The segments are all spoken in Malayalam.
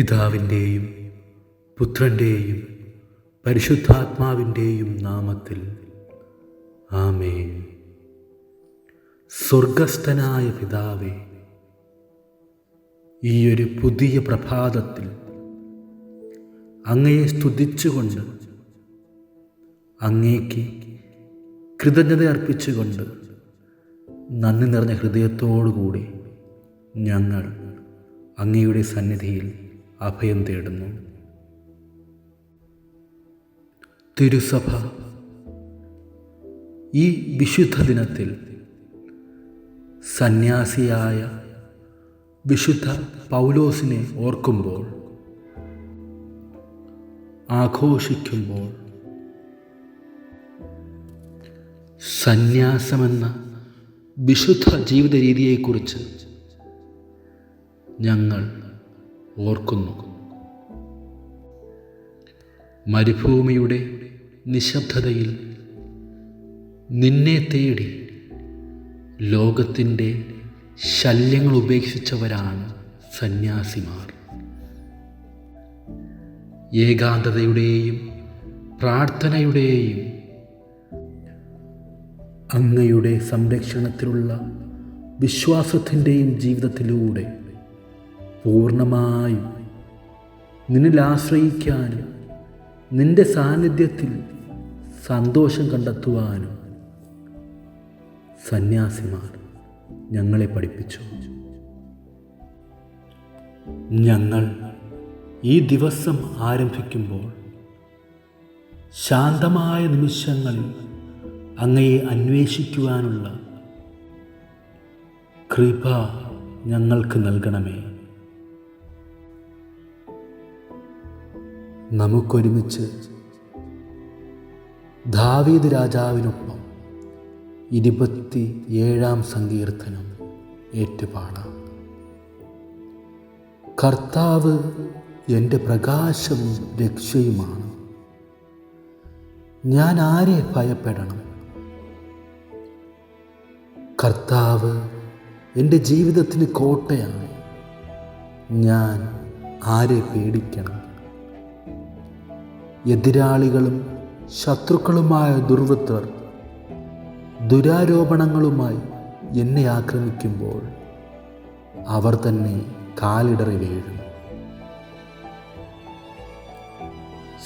പിതാവിന്റെയും പുത്രന്റെയും പരിശുദ്ധാത്മാവിന്റെയും നാമത്തിൽ. ആമേൻ. സ്വർഗസ്ഥനായ പിതാവേ ഈയൊരു പുതിയ പ്രഭാതത്തിൽ അങ്ങയെ സ്തുതിച്ചുകൊണ്ട് അങ്ങേക്ക് കൃതജ്ഞത അർപ്പിച്ചുകൊണ്ട് നന്ദി നിറഞ്ഞ ഹൃദയത്തോടുകൂടി ഞങ്ങൾ അങ്ങയുടെ സന്നിധിയിൽ അഭയം തേടുന്നു. തിരുസഭ ഈ വിശുദ്ധ ദിനത്തിൽ സന്യാസിയായ വിശുദ്ധ പൗലോസിനെ ഓർക്കുമ്പോൾ ആഘോഷിക്കുമ്പോൾ സന്യാസമെന്ന വിശുദ്ധ ജീവിത രീതിയെക്കുറിച്ച് ഞങ്ങൾ ഓർക്കുന്നു. മരുഭൂമിയുടെ നിശബ്ദതയിൽ നിന്നെ തേടി ലോകത്തിന്റെ ശല്യങ്ങൾ ഉപേക്ഷിച്ചവരാണ് സന്യാസിമാർ. ഏകാന്തതയുടെയും പ്രാർത്ഥനയുടെയും അങ്ങയുടെ സംരക്ഷണത്തിലുള്ള വിശ്വാസത്തിന്റെയും ജീവിതത്തിലൂടെ പൂർണമായും നിന്നിൽ ആശ്രയിക്കാനും നിന്റെ സാന്നിധ്യത്തിൽ സന്തോഷം കണ്ടെത്തുവാനും സന്യാസിമാർ ഞങ്ങളെ പഠിപ്പിച്ചു. ഞങ്ങൾ ഈ ദിവസം ആരംഭിക്കുമ്പോൾ ശാന്തമായ നിമിഷങ്ങളിൽ അങ്ങയെ അന്വേഷിക്കുവാനുള്ള കൃപ ഞങ്ങൾക്ക് നൽകണമേ. നമുക്കൊരുമിച്ച്. ദാവീദ് രാജാവിനൊപ്പം ഇരുപത്തി ഏഴാം സങ്കീർത്തനം ഏറ്റുപാടാം. കർത്താവ് എന്റെ പ്രകാശവും രക്ഷയുമാണ്. ഞാൻ ആരെ ഭയപ്പെടണം? കർത്താവ് എന്റെ ജീവിതത്തിന് കോട്ടയാണ്. ഞാൻ ആരെ പേടിക്കണം? എതിരാളികളും ശത്രുക്കളുമായ ദുർവൃത്തർ ദുരാരോപണങ്ങളുമായി എന്നെ ആക്രമിക്കുമ്പോൾ അവർ തന്നെ കാലിടറി വീഴും.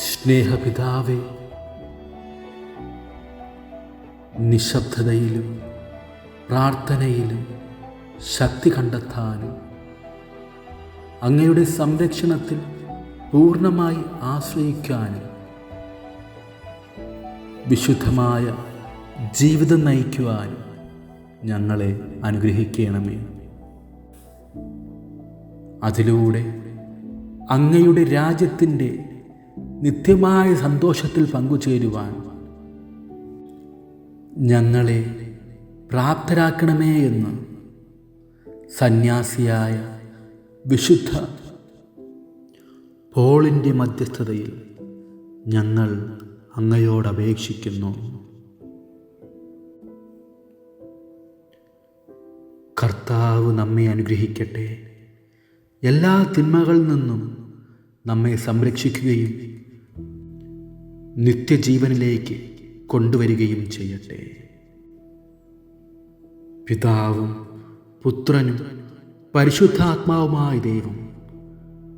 സ്നേഹപിതാവേ നിശബ്ദതയിലും പ്രാർത്ഥനയിലും ശക്തി കണ്ടെത്താനും അങ്ങയുടെ സംരക്ഷണത്തിൽ പൂർണമായി ആശ്രയിക്കാനും വിശുദ്ധമായ ജീവിതം നയിക്കുവാനും ഞങ്ങളെ അനുഗ്രഹിക്കണമേ. അതിലൂടെ അങ്ങയുടെ രാജ്യത്തിന്റെ നിത്യമായ സന്തോഷത്തിൽ പങ്കുചേരുവാൻ ഞങ്ങളെ പ്രാപ്തരാക്കണമേ എന്ന് സന്യാസിയായ വിശുദ്ധ പോളിന്റെ മധ്യസ്ഥതയിൽ ഞങ്ങൾ അങ്ങയോടപേക്ഷിക്കുന്നു. കർത്താവ് നമ്മെ അനുഗ്രഹിക്കട്ടെ. എല്ലാ തിന്മകളിൽ നിന്നും നമ്മെ സംരക്ഷിക്കുകയും നിത്യജീവനിലേക്ക് കൊണ്ടുവരികയും ചെയ്യട്ടെ. പിതാവും പുത്രനും പരിശുദ്ധാത്മാവുമായ ദൈവം